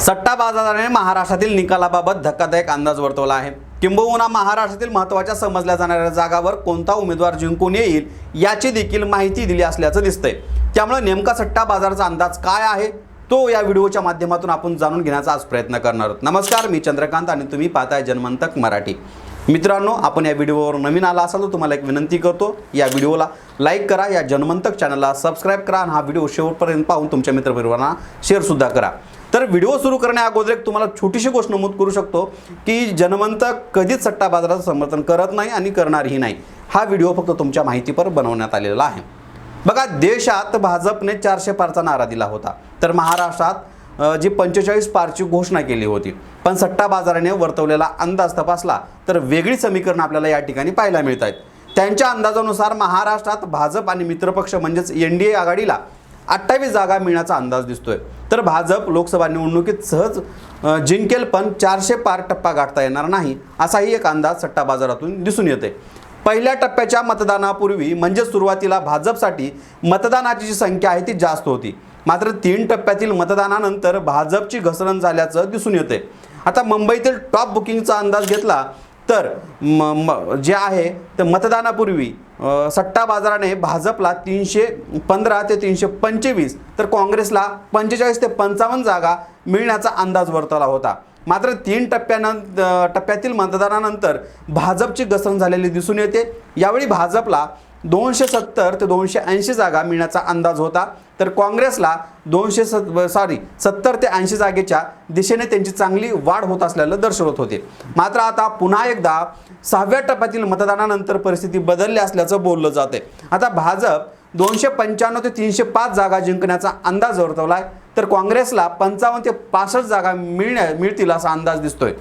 सट्टा बाजाराने महाराष्ट्रातील निकालाबाबत धक्कादायक अंदाज वर्तवला आहे. किंबहुना महाराष्ट्रातील महत्त्वाच्या समजल्या जाणाऱ्या जागावर कोणता उमेदवार जिंकून येईल याची देखील माहिती दिली असल्याचं दिसतंय. त्यामुळे नेमका सट्टा बाजाराचा अंदाज काय आहे तो या व्हिडिओच्या माध्यमातून आपण जाणून घेण्याचा आज प्रयत्न करणार आहोत. नमस्कार मी चंद्रकांत आणि तुम्ही पाहताय जनमंतक मराठी. मित्रांनो आपण या व्हिडिओवर नवीन आला असाल तर तुम्हाला एक विनंती करतो या व्हिडिओला लाईक करा या जनमंतक चॅनलला सबस्क्राईब करा आणि हा व्हिडिओ शेवटपर्यंत पाहून तुमच्या मित्रपरिवारांना शेअरसुद्धा करा. तर व्हिडिओ सुरू करण्या अगोदर एक तुम्हाला छोटीशी गोष्ट नमूद करू शकतो की जनमंत कधीच सट्टा बाजाराचं समर्थन करत नाही आणि करणारही नाही. हा व्हिडिओ फक्त तुमच्या माहितीपर बनवण्यात आलेला आहे. बघा देशात भाजपने चारशे पारचा नारा दिला होता. तर महाराष्ट्रात जी पंचेचाळीस पारची घोषणा केली होती पण सट्टा बाजाराने वर्तवलेला अंदाज तपासला तर वेगळी समीकरण आपल्याला या ठिकाणी पाहायला मिळत आहेत त्यांच्या अंदाजानुसार महाराष्ट्रात भाजप आणि मित्रपक्ष म्हणजेच एन डी ए आघाडीला अठ्ठावीस जागा मिळण्याचा अंदाज दिसतोय. तर भाजप लोकसभा निवडणुकीत सहज जिंकेल पण चारशे पार टप्पा गाठता येणार नाही असाही एक अंदाज सट्टा बाजारातून दिसून येते. पहिल्या टप्प्याच्या मतदानापूर्वी म्हणजे सुरुवातीला भाजपसाठी मतदानाची जी संख्या आहे ती जास्त होती. मात्र तीन टप्प्यातील मतदानानंतर भाजपची घसरण झाल्याचं दिसून येते. आता मुंबईतील टॉप बुकिंगचा अंदाज घेतला तर म म जे आहे तर मतदानापूर्वी सट्टा बाजाराने भाजपला तीनशे पंधरा ते तीनशे पंचवीस तर काँग्रेसला पंचेचाळीस ते पंचावन्न जागा मिळण्याचा अंदाज वर्तवला होता. मात्र तीन टप्प्यानं टप्प्यातील मतदानानंतर भाजपची घसरण झालेली दिसून येते. यावेळी भाजपला दोनशे सत्तर ते दोनशे ऐंशी जागा मिळण्याचा अंदाज होता. तर काँग्रेसला दोनशे सत सॉरी सत्तर ते ऐंशी जागेच्या दिशेने त्यांची चांगली वाढ होत असल्याचं दर्शवत होते. मात्र आता पुन्हा एकदा सहाव्या टप्प्यातील मतदानानंतर परिस्थिती बदलली असल्याचं बोललं जाते आता भाजप दोनशे पंच्याण्णव ते तीनशे पाच जागा जिंकण्याचा अंदाज वर्तवलाय. तर काँग्रेसला पंचावन्न ते पासष्ट जागा मिळण्या मिळतील असा अंदाज दिसतोय.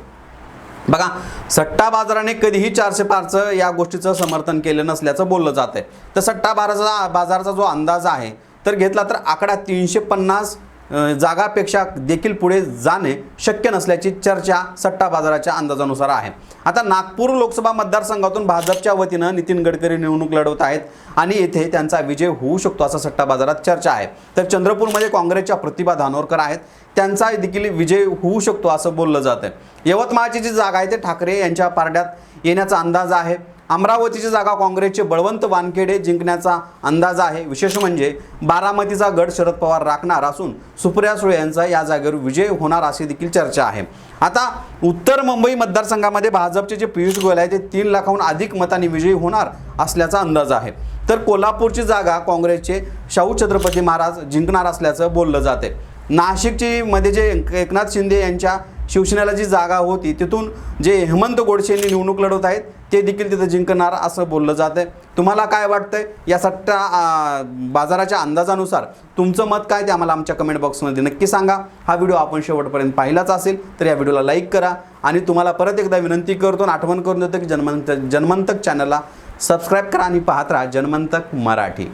बघा सट्टा बाजाराने कधीही चारशे पारचं या गोष्टीचं समर्थन केलं नसल्याचं बोललं जात आहे तर सट्टा बाजाराचा बाजाराचा जो अंदाज आहे तर घेतला तर आकडा तीनशे पन्नास जागापेक्षा देखील पुढे जाणे शक्य नसल्याची चर्चा सट्टा बाजाराच्या अंदाजानुसार आहे. आता नागपूर लोकसभा मतदारसंघातून भाजपच्या वतीनं नितीन गडकरी निवडणूक लढवत आहेत आणि येथे त्यांचा विजय होऊ शकतो असं सट्टा बाजारात चर्चा आहे. तर चंद्रपूरमध्ये काँग्रेसच्या प्रतिभा धानोरकर आहेत. त्यांचा देखील विजय होऊ शकतो असं बोललं जातं यवतमाळची जी जागा आहे ते ठाकरे यांच्या पारड्यात येण्याचा अंदाज आहे. अमरावतीची जागा काँग्रेसचे बळवंत वानखेडे जिंकण्याचा अंदाज आहे. विशेष म्हणजे बारामतीचा गड शरद पवार राखणार असून सुप्रिया सुळे यांचा या जागेवर विजय होणार अशी देखील चर्चा आहे. आता उत्तर मुंबई मतदारसंघामध्ये भाजपचे जे पियुष गोयल आहे ते तीन लाखाहून अधिक मतांनी विजयी होणार असल्याचा अंदाज आहे. तर कोल्हापूरची जागा काँग्रेसचे शाहू छत्रपती महाराज जिंकणार असल्याचं बोललं जाते नाशिकची मध्ये जे एकनाथ शिंदे यांच्या शिवसेनेला जी जागा होती तिथून जे हेमंत गोडसे यांनी निवडणूक लढवत आहेत ते देखील तिथं जिंकणार असं बोललं जातं तुम्हाला काय वाटतंय? या सट्टा बाजाराच्या अंदाजानुसार तुमचं मत काय ते आम्हाला आमच्या कमेंट बॉक्समध्ये नक्की सांगा. हा व्हिडिओ आपण शेवटपर्यंत पाहिलाच असेल तर या व्हिडिओला लाईक करा. आणि तुम्हाला परत एकदा विनंती करतो आणि आठवण करून देतो की जन्मंत जन्मंतक चॅनलला सबस्क्राईब करा आणि पाहत राहा जन्मंतक मराठी.